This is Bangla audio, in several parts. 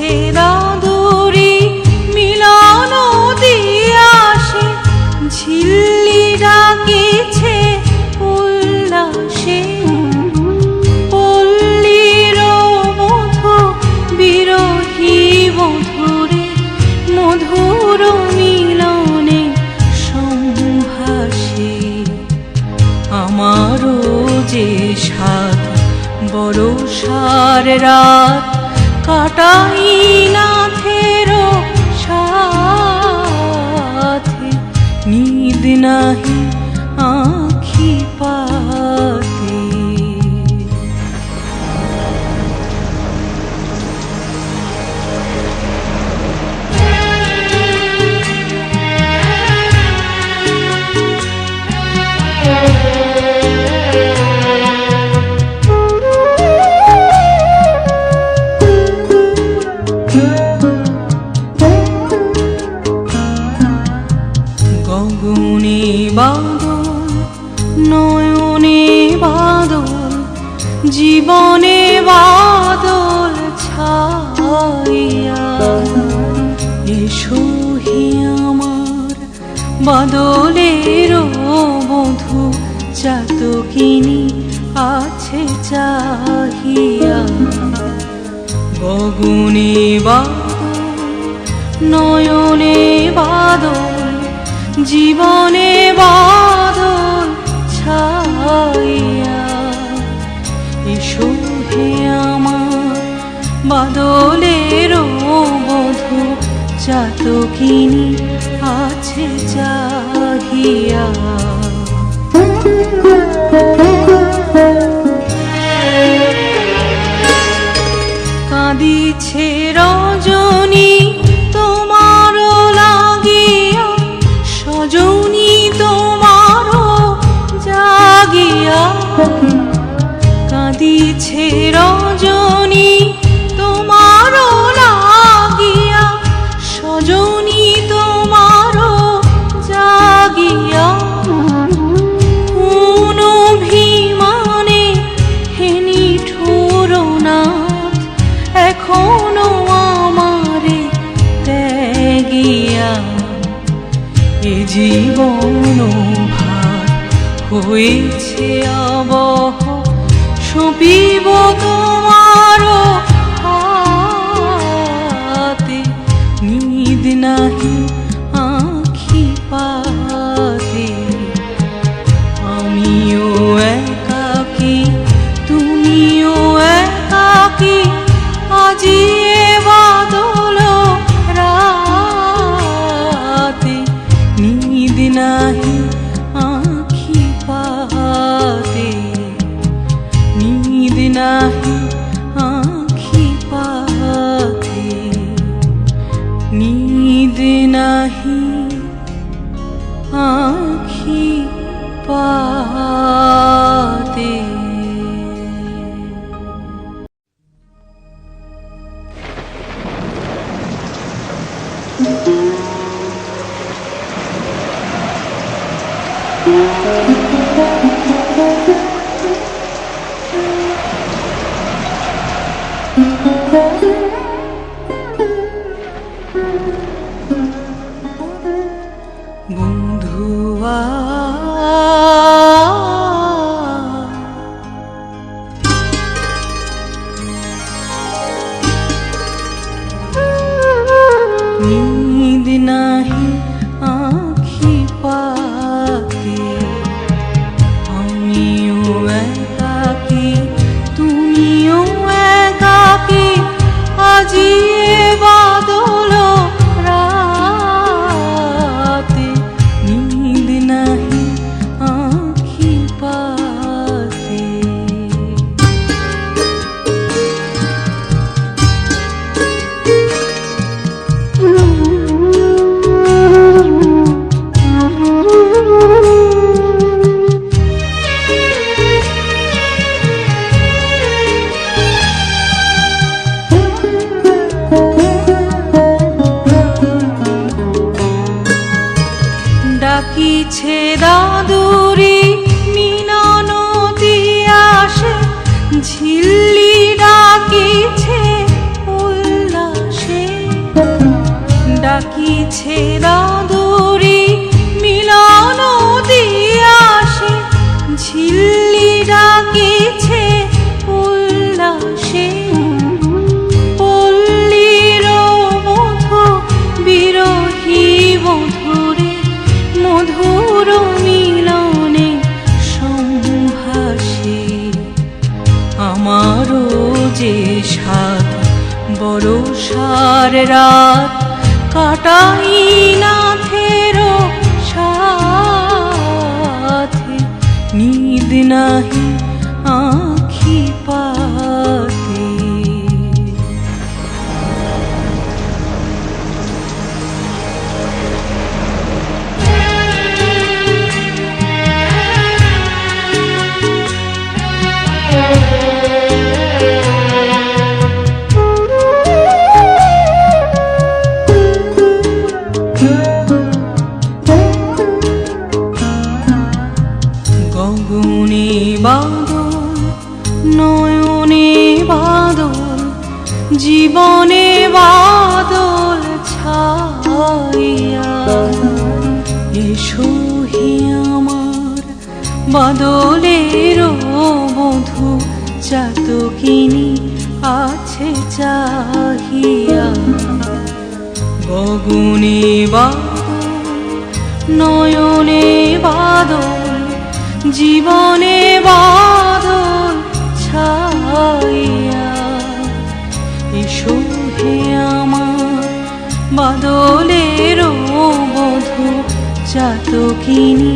ডাকিছে দাদুরি মিলনতি আসে, ঝিল্লি ডাকিছে উল্লাসে। পল্লীর মধু, বিরহী মধুরে, মধুর মিলনে সংভাসে আমারও যে সাত বড় সার রাত কাটাই নিদ এসো হে আমার বাদলের বধু চাতকিনী আছে চাহিয়া। গগনে বাদল, নয়নে বাদল, জীবনে বাদল ছাইয়া। এসো হে আমার বাদলের চাতকিনী আছে চাহিয়া এ জীবন ভার হয়েছে আবহ। সপিব তোমারও হাতে নিদ নাহি নিদ নাহি আখি পাতে নিদ নাহি আখি পাতে বন্ধুয়া দিছে দাদুরি মিননতি আসে ঝিল্লি ডাকিছে উল্লাসে। ডাকিছে দা যে সাত বড় সার রাত কাটাই না থেরো সাথে। নিদ নাহি বাদলের বধু চাতকিনী আছে চাহিয়া। গগনে বাদল, নয়নে বাদল, জীবনে বাদল ছাইয়া। এসো হে আমার বাদলের বধু চাতকিনী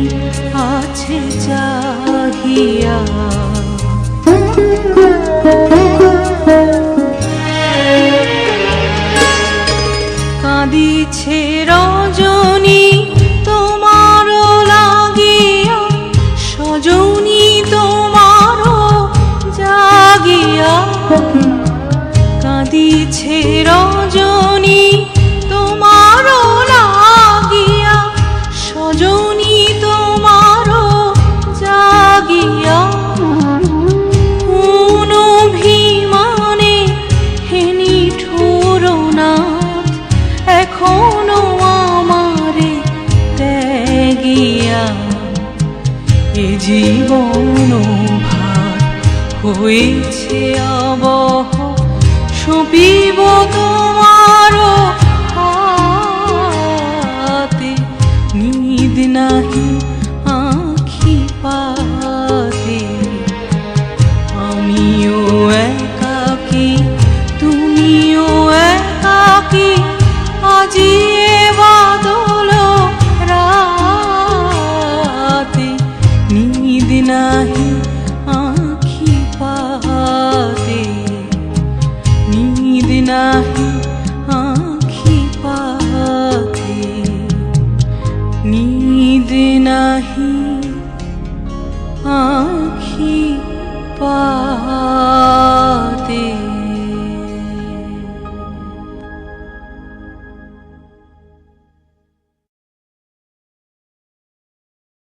আছে চাহিয়া। কাঁদিছে রজনী জীবন ভার হয়েছে আবহ সপিব